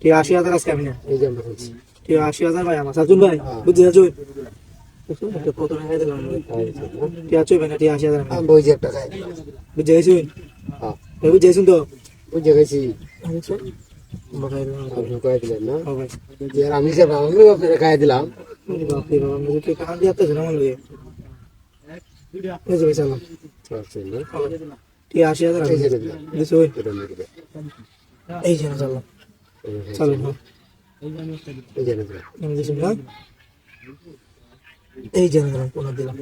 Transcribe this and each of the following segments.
তুই আশি হাজার আজকে আমি না তুই আশি হাজার ভাই আমার সাজুন ভাই বুঝছি সাজু কত টাকা দিলাম তুই আছো ভাই না তুই আশি হাজার আমি বই যে বুঝে গেছি হ্যাঁ বুঝে গেছি তো বুঝে গেছি আমি আমি খাই দিলাম বাবা মুঝে কান দিয়ে আসতেছে না মনে হয় তুই আশি হাজার এই যে দিলাম বুঝছি এটা নিয়ে দিবে এই যে না চাল্লাম চলো না। এই যে দিলাম। আমি দিছি না। এই যে না। দিলাম।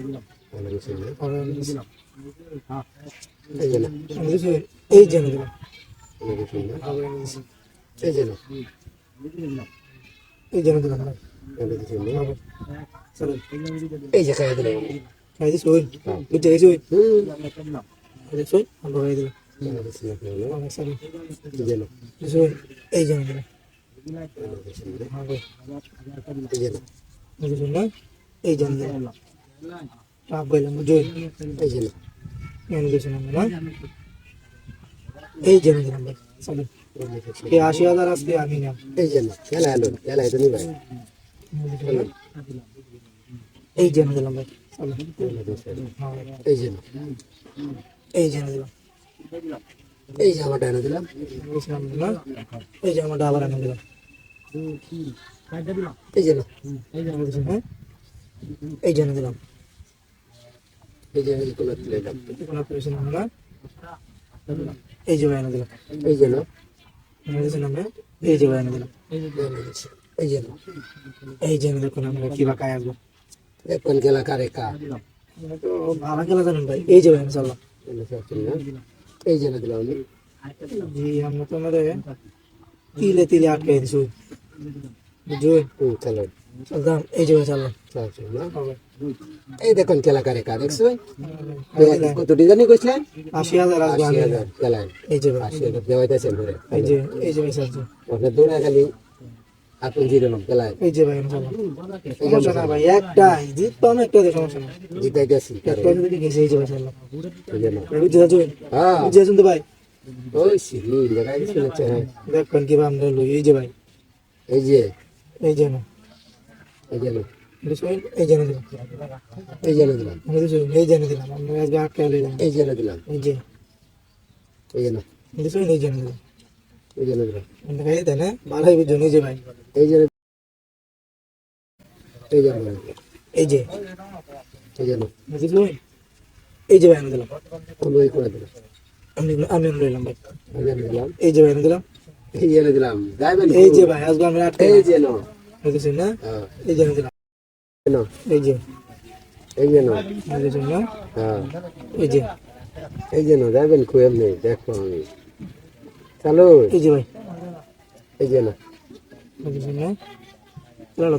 এই যে না আমি দিছি এই যে না। দিলাম। এই যে না এই যে না। দিলাম এই যে খাই দিলাম। খাই দিছি ওই। বুঝে গেছি ওই। দেখছি? ভালো না। আবার চলো এই যে না এই যে দিলাম কিছু না এই যে না বুঝেছি না এই যে না টাপ গেলাম বুঝে এই না না না? এই যে দিলাম ভাই চলো না। এই আশি হাজার আজকে আমি নাম এই যে খেলা এলো খেলা এটা নিবে এই যে না দিলাম ভাই না। হ্যাঁ, এই না এই যে না দিলাম এই আমারটা এনে দিলাম এই আমার ডাবার এনে দিলাম এই যে হ্যাঁ এই যে দিলাম এই যে না এই যে এনে দিলাম এই যে না এই যে এনে দিলাম। এই যে এই যে দেখুন আমরা কি বা কাজ আসব দেখুন খেলা কারে কা আমরা ভালো খেলা জানেন ভাই এই যে ভাই ইনশাল্লাহ এই যে না দিলাম আমি। জি আমরা তো আমাদের তিলে তিলে আটকে দিছি বুঝুন চলো। চলতাম এই যে না এই দেখুন খেলা কারে কা দেখছ কত জানি কইছিলেন আশি হাজার আশি হাজার খেলা এই যে আশি হাজার দেওয়াইতেছেন এই যে এই যে আপনার দৌড়া খালি আপনি জিরো নাম খেলায় এই যে ভাই সমস্যা না ভাই একটাই জিত পাম একটাই সমস্যা না জিতাই গেছি একটা যদি গেছে এই যে ভাই চাল্লাম এই যে না হ্যাঁ বুঝতে পারছেন ভাই ওই সিলি দেখাই দিচ্ছি না চেহারা। কি ভাই আমরা লই এই যে ভাই এই যে এই যে না এই যে এই যে না দিলাম এই যে না দিলাম এই যে না দিলাম আমরা আজকে আটকে লইলাম এই যে না দিলাম এই যে এই যে না বুঝছেন এই যে না দিলাম এই যে না দিলাম দেন হ্যাঁ ভালোই বুঝছেন এই যে ভাই এই যে এই যে এই যে এই যে এই যে আমি দিলাম আমি ওই করে দিলাম আমি আমি লইলাম ভাই এই যে এই ভাই আমি দিলাম এই যে দিলাম এই যে ভাই আজকে আমরা আটকে এই যে না বুঝছেন না হ্যাঁ এই যে আমি দিলাম এই যে এই যে না বুঝছেন না হ্যাঁ এই যে এই যে না যাইবেন কুয়েল নেই দেখো আমি চালু এই যে ভাই এই যে না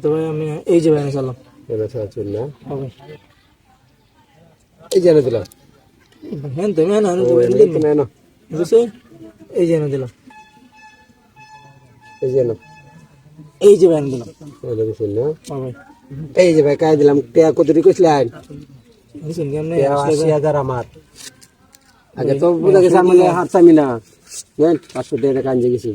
তো ভাই আমি এই যে ভাই আমি চাললাম এবার চল না? হবে। এই যে দিলাম। হ্যাঁ না আমি তো। বুঝছ? এই যে দিলাম। এই যে এই যে ভাই আমি দিলাম না? হবে। এই যে ভাই কাজ দিলাম? টেয়া কত কইছিলেন? বুঝছেন কেমনে টেয়া আশি হাজার আমার। আগে তো বোঝা গেছে আমার হাত চামি না। টাকা কাঞ্জে গেছি।